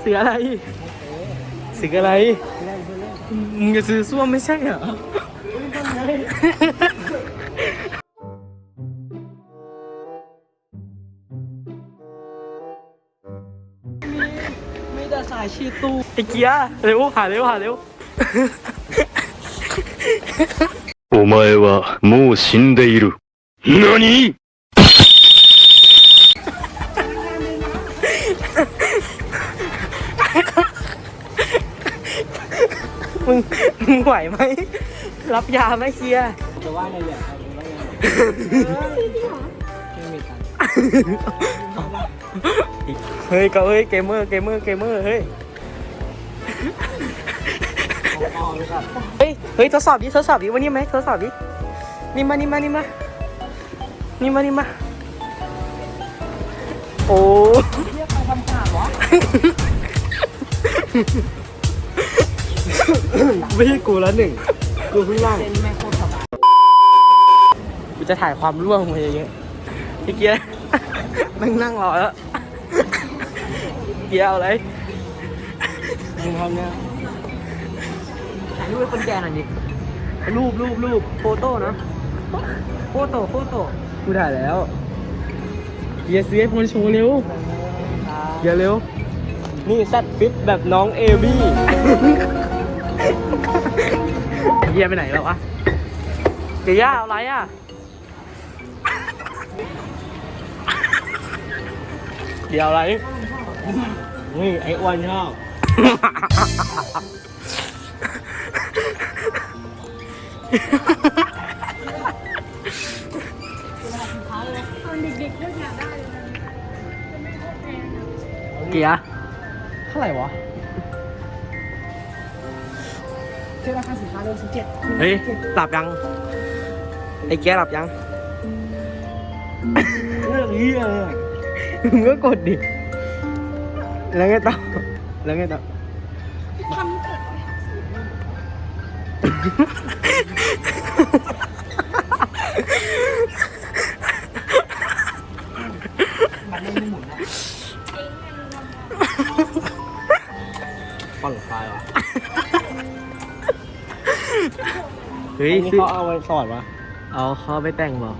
เสืออะไร เสืออะไร มึงจะซื้อส้วมไม่ใช่เหรอ มีแต่สายชีตู ไอ้เกียร์เร็วหาเร็วหาเร็ว お前はもう死んでいる。何 มึงมึงไหวไหม รับยาไหมเกียร์จะว่าอะไรอย่างไรว่าไงไม่มีตังค์เฮ้ยก็เฮ้ยเกมเมอร์เกมเมอร์เกมเมอร์เฮ้ยอ๋อเลยครับเฮ้ยเฮ้ยทดสอบดิทดสอบดิวันนี้ไหมทดสอบดินี่มานี่มานี่มานี่มานี่มาโอ้เรียกใครทำขาดวะ ไม่ใช่กูแล้วหนึ่งกูเพิ่งนั่งเล่นแม่งโคตรสบายกูจะถ่ายความร่วงมาเยอะๆพี่เกียร์นั่งนั่งรอแล้วเกียร์เอาอะไรมึงทำเนี่ยถ่ายรูปให้คนแก่หน่อยดิรูปรูปรูปโฟโต้นะโฟโต้โฟโต้กูถ่ายแล้วเกียร์ซื้อให้พลโชว์เร็วเกียร์เร็วนี่แซดฟิตแบบน้องเอวี่ เกียร์ไปไหนแล้ววะเกียร์เอาอะไรอะ เดี๋ยวอะไร นี่ไอ้อ้วนชอบเกียร์เท่าไหร่วะ เทียบราคาสินค้าเดือนสิบเจ็ดเฮ้ยหลับยัง ไอ้เกียร์หลับยังเรื่องเฮียเลยอะมึงก็กดดิ แล้วไงต่อแล้วไงต่อมันไม่หมุนนะผ่อนคลายวะ เฮ้ยอันนี้เขาเอาไว้สอดวะเอาเขาไปแต่งบอ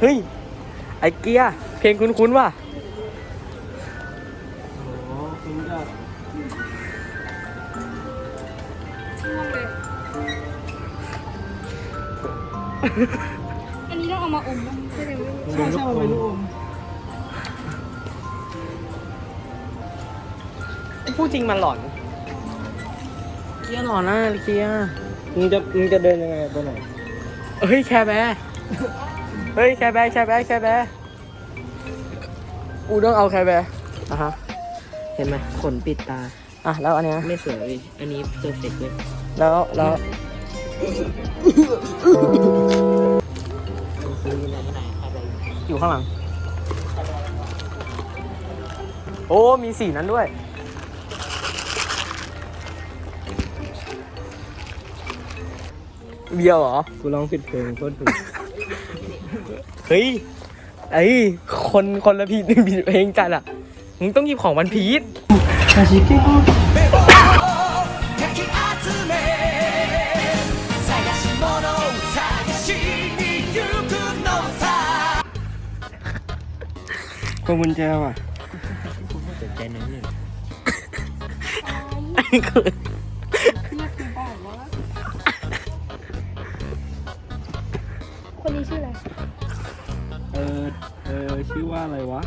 เฮ้ย ไอ้เกียร์เพลงคุ้นๆว่ะโอ้คุณก็อันนี้ต้องเอามาอมนะใช่ไหมใช่ใช่มันเป็นลูกอม พูดจริงมันหลอน เกียร์หลอนนะเกียร์มึงจะมึงจะเดินยังไงตัวไหนเฮ้ยแคร์แบร์เฮ้ยแคร์แบร์แคร์แบร์แคร์แบร์กูต้องเอาแคร์แบร์อะฮะเห็นไหมขนปิดตา อะแล้วอันเนี้ยไม่สวยเลยอันนี้เพอร์เฟกต์เลยแล้วแล้วซื้อที่ไหนที่ไหนอะไรอยู่ข้างหลัง โอ้มีสีนั้นด้วย เบียวเหรอ กูร้องผิดเพลงโคตรผิดเฮ้ย ไอ้คนคนละผิดผิดเพลงจัดอะ มึงต้องหยิบของวันพีชคาชิกิโอพวงกุญแจว่ะสนใจน้องหนึ่ คือคนนี้ชื่ออะไร เออ เออ ชื่อว่าอะไรวะ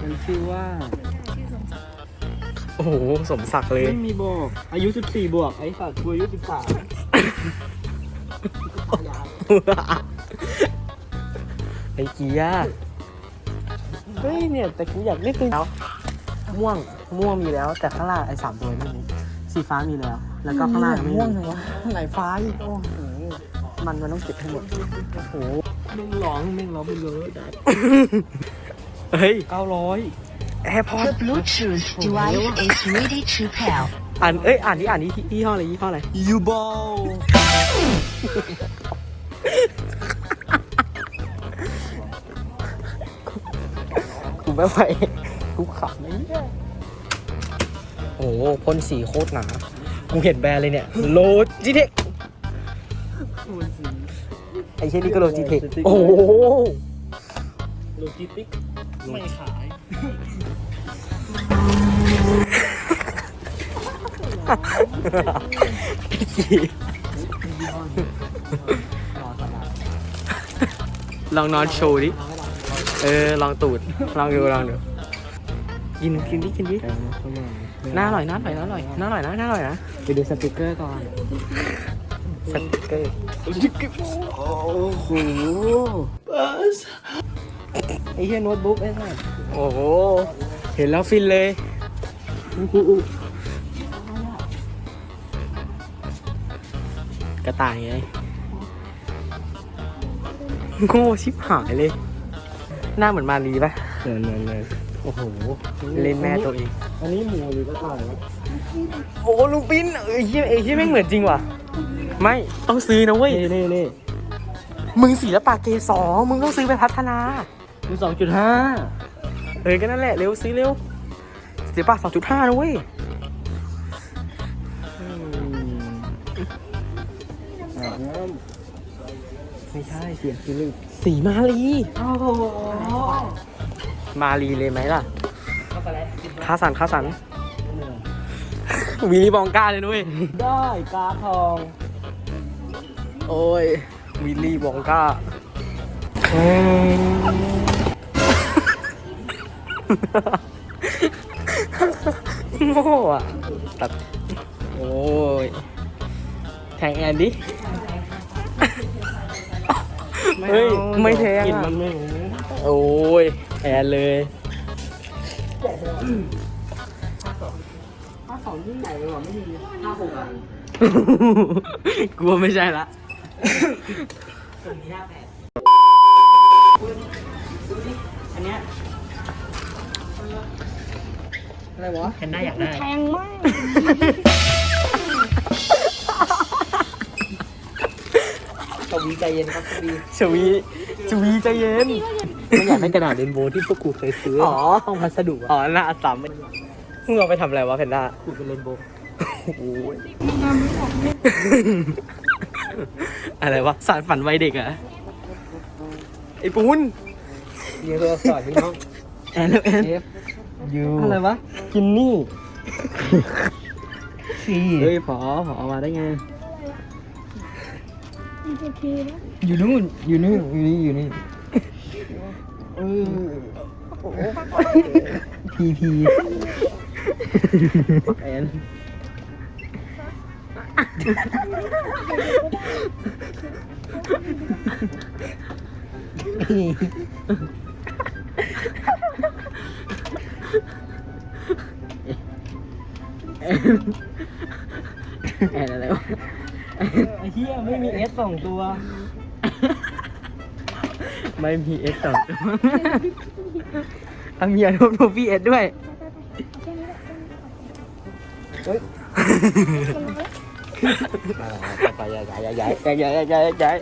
มันชื่อว่า โอ้โห สมศักดิ์เลย ไม่มีบอก อายุ 14 บวก ไอ้สัตว์กูอายุ 13 ไอ้เกียร์เฮ้ยเนี่ยแต่กูอยากเล่นตัวแล้ว ม่วง ม่วงมีแล้ว แต่ข้างล่างไอ้สามตัวไม่มีสีฟ้ามีแล้ว แล้วก็ข้างล่างไม่มีไหนฟ้าอีกโอ้โห มันมันต้องเก็บให้หมด โอ้โหแม่งร้องแม่งร้องไปเลยดัดเฮ้ยเก้าร้อยแอร์พอร์ต Bluetooth device is ready to pair. อ่านเอ้ยอ่านที่อ่านที่ยี่ห้ออะไรยี่ห้ออะไรยูบอลกูไม่ไหวกูขับไม่ได้โอ้โหพ่นสีโคตรหนากูเห็นแบรนด์เลยเนี่ยโลจิเทค ไอ้เช่นนี่ก็โลจิเทคโอ้โหโลจิสติกไม่ขายลองนอนโชว์ดิ เออ ลองตูด ลองดู ลองดู กินกินดิ กินดิ น่าอร่อย น่าอร่อย น่าอร่อย น่าอร่อยนะ น่าอร่อยนะ ไปดูสติกเกอร์ก่อน สติ๊กเกอร์โอ้โหไอ้เหี้ยโน้ตบุ๊กไอ้สัสโอ้โห เห็นแล้วฟินเลยกระต่ายไงโง่ชิบหายเลย หน้าเหมือนมารีปะเนินเนินเนินโอ้โห เล่นแม่ตัวเอง อันนี้หมูหรือกระต่ายวะโอ้ลุงปิ้นเอ้ยเหี้ยเอ้ยเหี้ยแม่งเหมือนจริงว่ะ ไม่ต้องซื้อนะเว้ย นี่นี่นี่มึงศิลปะเกสรมึงต้องซื้อไปพัฒนามีสองจุดห้าเออก็นั่นแหละ เร็วซื้อเร็วศิลปะ2.5นะเว้ยอาบน้ำไม่ใช่เสียงคือลึกสีมาลีโอ้โหมาลีเลยไหมล่ะคาสันคาสัน วิลลี่บองก้าเลยด้วยได้กาทอง โอ้ย วิลลี่บองก้าโง่อะตัด โอ้ย แทงแอนดิ เฮ้ย ไม่แทงกินอะมันไม่รู้โอ้ย แอนเลยถ้าสองยิ่งใหญ่เลยว่ะไม่มีห้าหกอะกลัวไม่ใช่ละอันเนี้ยอะไรวะแพนด้าอยากได้แพงมากสวีใจเย็นครับสวีชวีชวีใจเย็นไม่อยากได้กระดาษเรนโบว์ที่พวกกูเคยซื้อ อ๋อห้องพัสดุอะอ๋อหน้าอัดสาม มึงเอาไปทำอะไรวะแพนด้ากูเป็นเรนโบว์โอ้ยอะไรวะสารฝันวัยเด็กเหรอะไอ้ปูนเรียนตัวอักษรพี่น้อง แอนแล้วแอน F U อะไรวะ กินนี่ C เฮ้ยผอผอมาได้ไงโอเคนะ อยู่นู่น อยู่นู่นอยู่นี่ อยู่นี่เออ พีพีแอนแอนอะไรวะไอ้เหี้ยไม่มีเอสสองตัว ไม่มีเอสต่อทำเมียรวมโทฟี่เอสด้วย ไปย้า ยย้ายย้ายย้ายย้ายย้ายย้ายย้าย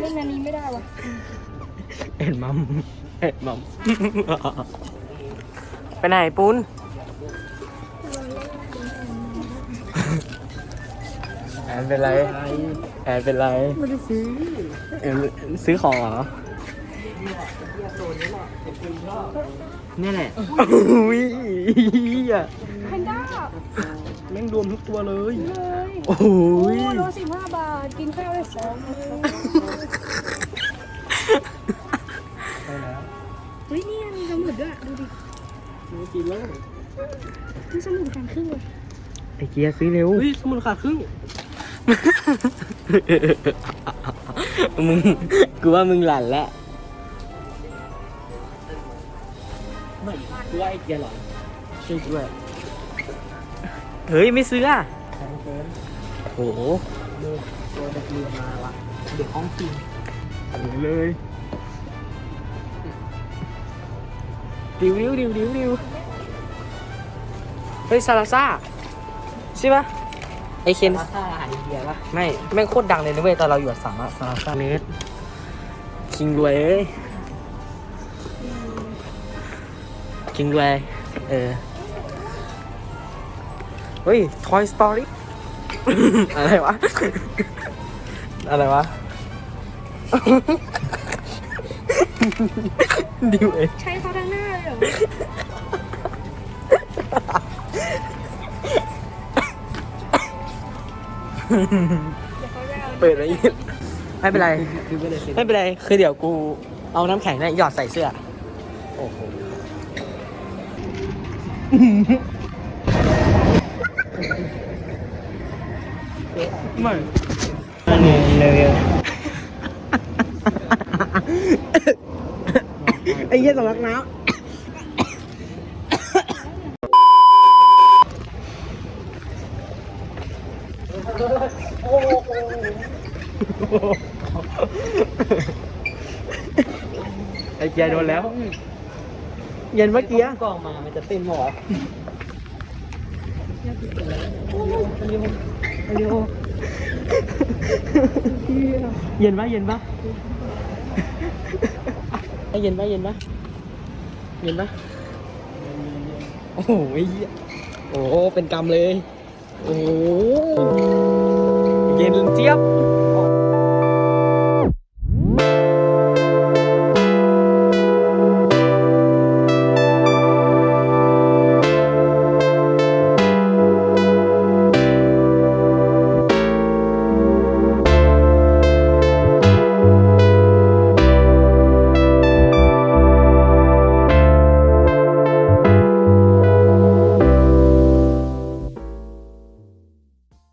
เล่นอันนี้ไม่ได้วะเอ็ดมัมเอ็ดมัมไปไหนปุ้นแอนเป็นไรแอนเป็นไรไม่ได้ซื้อแอนซื้อของเหรอนี่แหละอุ้ยเหี้ย แพนด้าแม่งรวมทุกตัวเลย เลยโอ้โอ้ยโลสิบห้าบาท กินข้าวได้สองมื้อเฮ้ยนี่มีสมุดด้วย ดูดิไม่กินแล้วมีสมุดแข่งครึ่งเลยไอ้เกียร์ซื้อเร็ว เฮ้ยสมุนขาดครึ่งมึง กูว่ามึงหลั่นแล้วไม่กูว่าไอ้เกียร์หรอช่วยด้วย เฮ้ยไม่ซื้ออะแพงเกินโอ้โหดูตัวจะเรียนมาวะเด็กห้องจริงเลยดิวดิวดิวดิวดิวเฮ้ยซาลาซ่าใช่ปะไอไอเคนซาซ่าอาหารอินเดียปะไม่แม่งโคตรดังเลยนะเว้ยตอนเราอยู่สามารถซาซาเนสคิงรวยเอ้ยคิงรวยเออ เฮ้ย Toy Story อะไรวะ อะไรวะ ดิวเองใช้เขาทั้งหน้าเลยเหรอเดี๋ยวเขาจะเอาเปิดอะไรอีกไม่เป็นไรคือไม่ได้เซ็นไม่เป็นไร คือเดี๋ยวกูเอาน้ำแข็งเนี่ยหยอดใส่เสื้อ โอ้โห ไม่อันนี้เลยไอ้เหี้ยสำลักน้ำไอ้เกียร์โดนแล้วเย็นเมื่อกี้กองมา มันจะเต้นหรอเเย็นปะเย็นปะไอ้เย็นปะเย็นปะเย็นปะโอ้โหเยโอ้โหเป็นกรรมเลย โอ้โหเย็นเจี๊ยบ